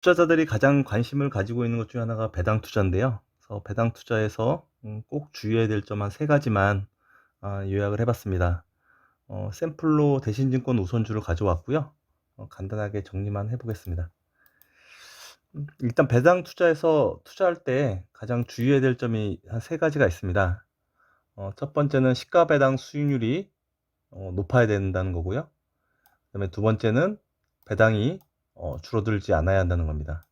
투자자들이 가장 관심을 가지고 있는 것 중에 하나가 배당 투자인데요. 그래서 배당 투자에서 음, 꼭 주의해야 될 점 한 세 가지만 아, 요약을 해봤습니다. 어, 샘플로 대신증권 우선주를 가져왔고요. 어, 간단하게 정리만 해보겠습니다. 음, 일단 배당 투자에서 투자할 때 가장 주의해야 될 점이 한 세 가지가 있습니다. 어, 첫 번째는 시가 배당 수익률이 어, 높아야 된다는 거고요. 그다음에 두 번째는 배당이 어, 줄어들지 않아야 한다는 겁니다.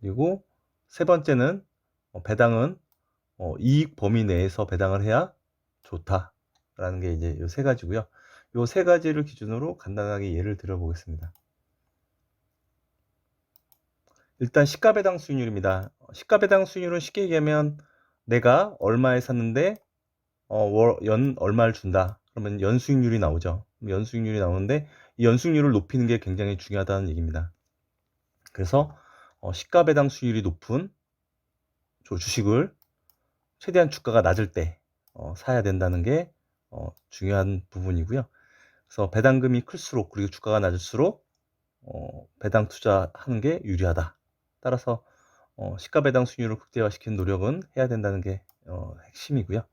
그리고 세 번째는 어, 배당은 어, 이익 범위 내에서 배당을 해야 좋다라는 게 이제 이세 가지고요. 이세 가지를 기준으로 간단하게 예를 들어 보겠습니다. 일단 시가 배당 수익률입니다. 시가 배당 수익률은 쉽게 얘기하면 내가 얼마에 샀는데 어, 월, 연 얼마를 준다. 그러면 연 수익률이 나오죠. 연수익률이 나오는데 이 연수익률을 높이는 게 굉장히 중요하다는 얘기입니다. 그래서 어, 시가 배당 수익률이 높은 주식을 최대한 주가가 낮을 때 어, 사야 된다는 게 어, 중요한 부분이고요. 그래서 배당금이 클수록 그리고 주가가 낮을수록 어, 배당 투자하는 게 유리하다. 따라서 어, 시가 배당 수익률을 극대화시키는 노력은 해야 된다는 게 어, 핵심이고요.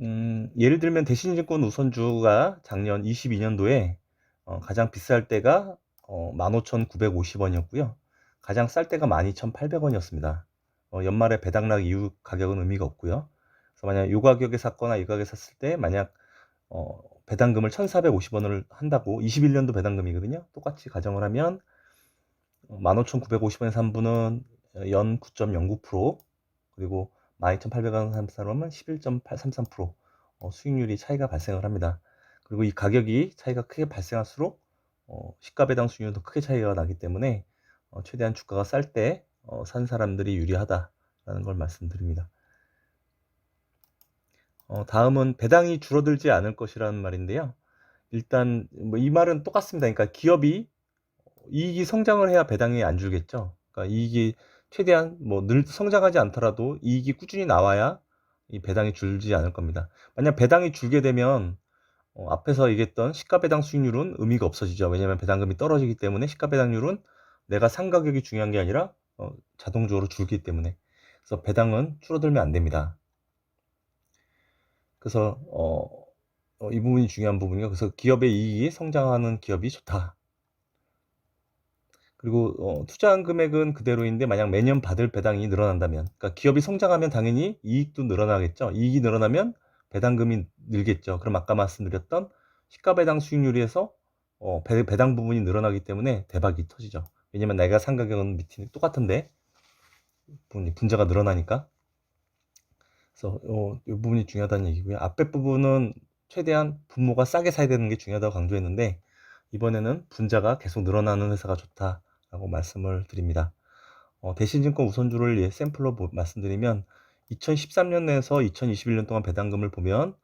음, 예를 들면 대신증권 우선주가 작년 22년도에 어, 가장 비쌀 때가 어, 15,950 원이었고요. 가장 쌀 때가 12,800 원이었습니다. 어, 연말에 배당락 이후 가격은 의미가 없고요. 그래서 만약 이 가격에 샀거나 이 가격에 샀을 때 만약 어, 배당금을 1,450원을 한다고 21년도 배당금이거든요. 똑같이 가정을 하면 15,950원에 산 분은 연 9.09% 그리고 12,800원 산 사람은 11.833% 어, 수익률이 차이가 발생을 합니다. 그리고 이 가격이 차이가 크게 발생할수록 어, 시가 배당 수익률도 크게 차이가 나기 때문에 어, 최대한 주가가 쌀 때산 사람들이 유리하다라는 걸 말씀드립니다. 어, 다음은 배당이 줄어들지 않을 것이라는 말인데요. 일단 뭐 이 말은 똑같습니다. 그러니까 기업이 이익이 성장을 해야 배당이 안 줄겠죠. 그러니까 이익이 최대한 뭐 늘 성장하지 않더라도 이익이 꾸준히 나와야 이 배당이 줄지 않을 겁니다. 만약 배당이 줄게 되면 어, 앞에서 얘기했던 시가 배당 수익률은 의미가 없어지죠. 왜냐하면 배당금이 떨어지기 때문에 시가 배당률은 내가 산 가격이 중요한 게 아니라 어, 자동적으로 줄기 때문에 그래서 배당은 줄어들면 안 됩니다. 그래서 어, 어, 이 부분이 중요한 부분이요. 그래서 기업의 이익이 성장하는 기업이 좋다. 그리고 어, 투자한 금액은 그대로인데 만약 매년 받을 배당이 늘어난다면, 그러니까 기업이 성장하면 당연히 이익도 늘어나겠죠. 이익이 늘어나면 배당금이 늘겠죠. 그럼 아까 말씀드렸던 시가 배당 수익률에서 어, 배, 배당 부분이 늘어나기 때문에 대박이 터지죠. 왜냐면 내가 산 가격은 밑이 똑같은데 분자가 늘어나니까. 그래서 어, 이 부분이 중요하다는 얘기고요. 앞에 부분은 최대한 분모가 싸게 사야 되는 게 중요하다고 강조했는데 이번에는 분자가 계속 늘어나는 회사가 좋다. 라고 말씀을 드립니다. 어, 대신증권 우선주를 예, 샘플로 보, 말씀드리면 2013년에서 2021년 동안 배당금을 보면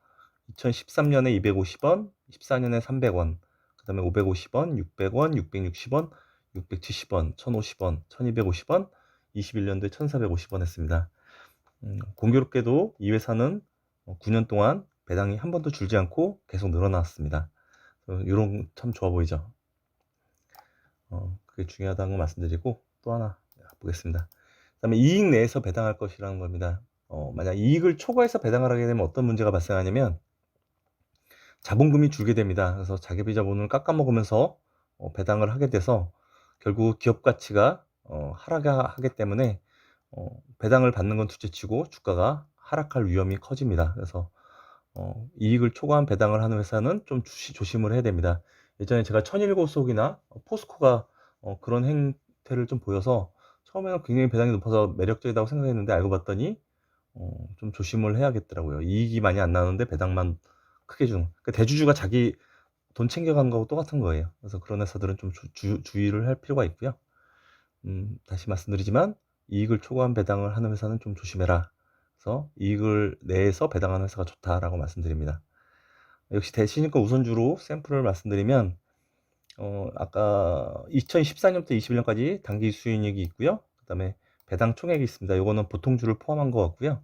2013년에 250원, 14년에 300원, 그 다음에 550원, 600원, 660원, 670원, 1050원, 1250원, 21년도에 1450원 했습니다. 음, 공교롭게도 이 회사는 9년 어, 동안 배당이 한 번도 줄지 않고 계속 늘어났습니다. 이런 어, 참 좋아 보이죠. 어, 그게 중요하다는 걸 말씀드리고 또 하나 보겠습니다. 그 다음에 이익 내에서 배당할 것이라는 겁니다. 어, 만약 이익을 초과해서 배당을 하게 되면 어떤 문제가 발생하냐면 자본금이 줄게 됩니다. 그래서 자기비 자본을 깎아먹으면서 어, 배당을 하게 돼서 결국 기업 가치가 어, 하락하기 때문에 어, 배당을 받는 건 둘째치고 주가가 하락할 위험이 커집니다. 그래서 어, 이익을 초과한 배당을 하는 회사는 좀 주시, 조심을 해야 됩니다. 예전에 제가 천일고 속이나 포스코가 어, 그런 행태를 좀 보여서 처음에는 굉장히 배당이 높아서 매력적이라고 생각했는데 알고 봤더니 어, 좀 조심을 해야겠더라고요. 이익이 많이 안 나오는데 배당만 크게 주는. 그러니까 대주주가 자기 돈 챙겨가는 거하고 똑같은 거예요. 그래서 그런 회사들은 좀 주, 주 의를할 필요가 있고요. 음, 다시 말씀드리지만 이익을 초과한 배당을 하는 회사는 좀 조심해라. 그래서 이익을 내에서 배당하는 회사가 좋다라고 말씀드립니다. 역시 대신증권 우선주로 샘플을 말씀드리면 어, 아까 2014년부터 21년까지 단기 수익률이 있고요. 그 다음에 배당 총액이 있습니다. 이거는 보통주를 포함한 것 같고요.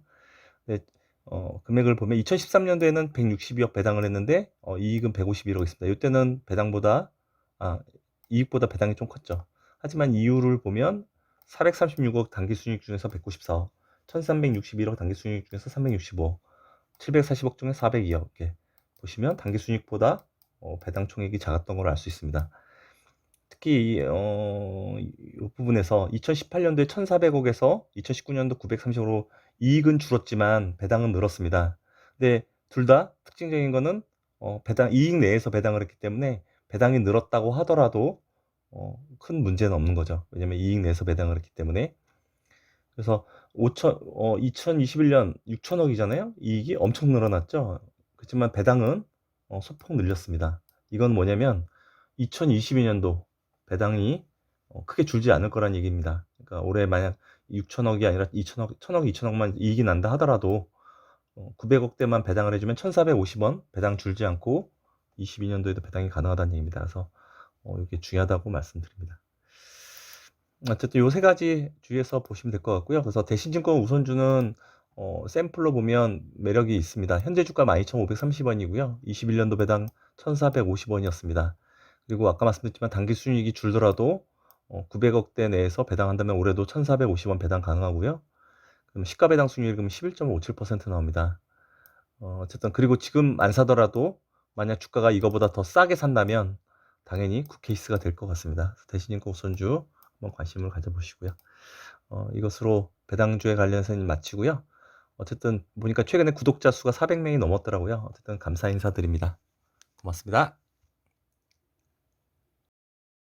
네, 어, 금액을 보면 2013년도에는 162억 배당을 했는데 어, 이익은 151억 있습니다. 이때는 배당보다 아, 이익보다 배당이 좀 컸죠. 하지만 이유를 보면 436억 단기 순이익 중에서 194억, 1361억 단기 순이익 중에서 365억, 740억 중에 402억 이렇게 보시면 단기 순이익보다 어, 배당 총액이 작았던 걸 알 수 있습니다. 특히 어, 이 부분에서 2018년도에 1,400억에서 2019년도 930억으로 이익은 줄었지만 배당은 늘었습니다. 근데 둘 다 특징적인 거는 어, 배당 이익 내에서 배당을 했기 때문에 배당이 늘었다고 하더라도 어, 큰 문제는 없는 거죠. 왜냐면 이익 내에서 배당을 했기 때문에. 그래서 5천, 어, 2021년 6천억이잖아요. 이익이 엄청 늘어났죠. 그렇지만 배당은 어, 소폭 늘렸습니다. 이건 뭐냐면 2022년도 배당이 어, 크게 줄지 않을 거란 얘기입니다. 그러니까 올해 만약 6천억이 아니라 2천억, 1천억, 2천억만 이익이 난다 하더라도 어, 900억대만 배당을 해주면 1,450원 배당 줄지 않고 22년도에도 배당이 가능하다는 얘기입니다. 그래서 어, 이게 중요하다고 말씀드립니다. 어쨌든 요 세 가지 주의해서 보시면 될 것 같고요. 그래서 대신증권 우선주는 어, 샘플로 보면 매력이 있습니다. 현재 주가 12,530원이고요. 21년도 배당 1,450원이었습니다. 그리고 아까 말씀드렸지만 단기 순이익이 줄더라도 어, 900억대 내에서 배당한다면 올해도 1,450원 배당 가능하고요. 그럼 시가 배당 순이익은 11.57% 나옵니다. 어, 어쨌든 그리고 지금 안 사더라도 만약 주가가 이거보다 더 싸게 산다면 당연히 굿케이스가 될 것 같습니다. 대신증권 우선주 한번 관심을 가져보시고요. 어, 이것으로 배당주에 관련해서는 마치고요. 어쨌든 보니까 최근에 구독자 수가 400명이 넘었더라고요. 어쨌든 감사 인사드립니다. 고맙습니다.